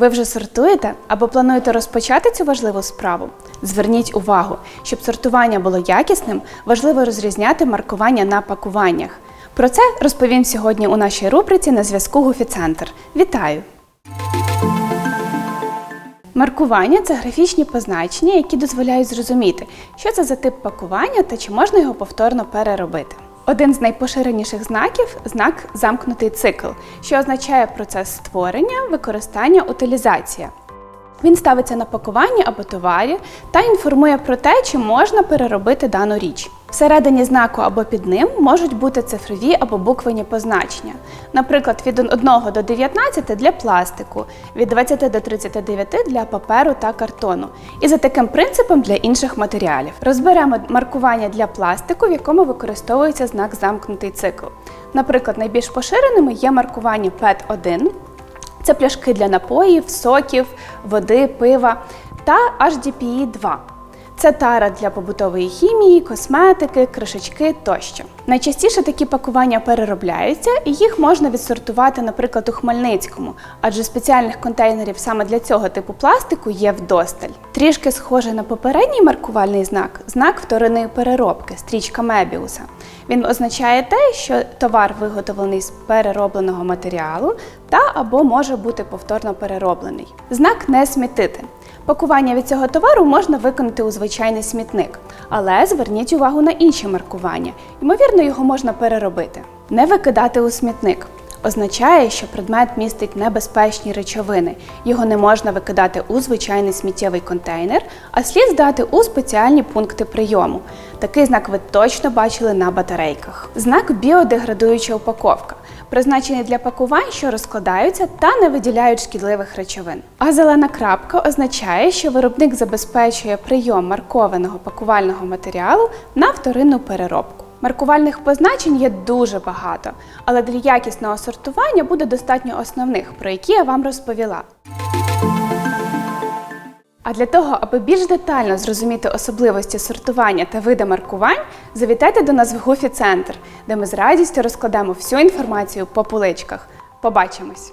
Ви вже сортуєте або плануєте розпочати цю важливу справу? Зверніть увагу, щоб сортування було якісним, важливо розрізняти маркування на пакуваннях. Про це розповім сьогодні у нашій рубриці на зв'язку Гуфіцентр. Вітаю! Маркування це графічні позначення, які дозволяють зрозуміти, що це за тип пакування та чи можна його повторно переробити. Один з найпоширеніших знаків знак замкнутий цикл, що означає процес створення, використання, утилізація. Він ставиться на пакуванні або товарі та інформує про те, чи можна переробити дану річ. Всередині знаку або під ним можуть бути цифрові або буквені позначення. Наприклад, від 1 до 19 для пластику, від 20 до 39 для паперу та картону. І за таким принципом для інших матеріалів. Розберемо маркування для пластику, в якому використовується знак замкнутий цикл. Наприклад, найбільш поширеними є маркування PET-1, це пляшки для напоїв, соків, води, пива та HDPE 2. Це тара для побутової хімії, косметики, кришечки тощо. Найчастіше такі пакування переробляються, і їх можна відсортувати, наприклад, у Хмельницькому, адже спеціальних контейнерів саме для цього типу пластику є вдосталь. Трішки схожий на попередній маркувальний знак знак вторинної переробки, стрічка Мебіуса. Він означає те, що товар виготовлений з переробленого матеріалу та або може бути повторно перероблений. Знак не смітити. Пакування від цього товару можна виконати у звичайний смітник, але зверніть увагу на інші маркування. Ймовірно, його можна переробити. Не викидати у смітник. Означає, що предмет містить небезпечні речовини. Його не можна викидати у звичайний сміттєвий контейнер, а слід здати у спеціальні пункти прийому. Такий знак ви точно бачили на батарейках. Знак біодеградуюча упаковка, призначений для пакувань, що розкладаються та не виділяють шкідливих речовин. А зелена крапка означає, що виробник забезпечує прийом маркованого пакувального матеріалу на вторинну переробку. Маркувальних позначень є дуже багато, але для якісного сортування буде достатньо основних, про які я вам розповіла. А для того, аби більш детально зрозуміти особливості сортування та види маркувань, завітайте до нас в Гуфі Центр, де ми з радістю розкладемо всю інформацію по поличках. Побачимось!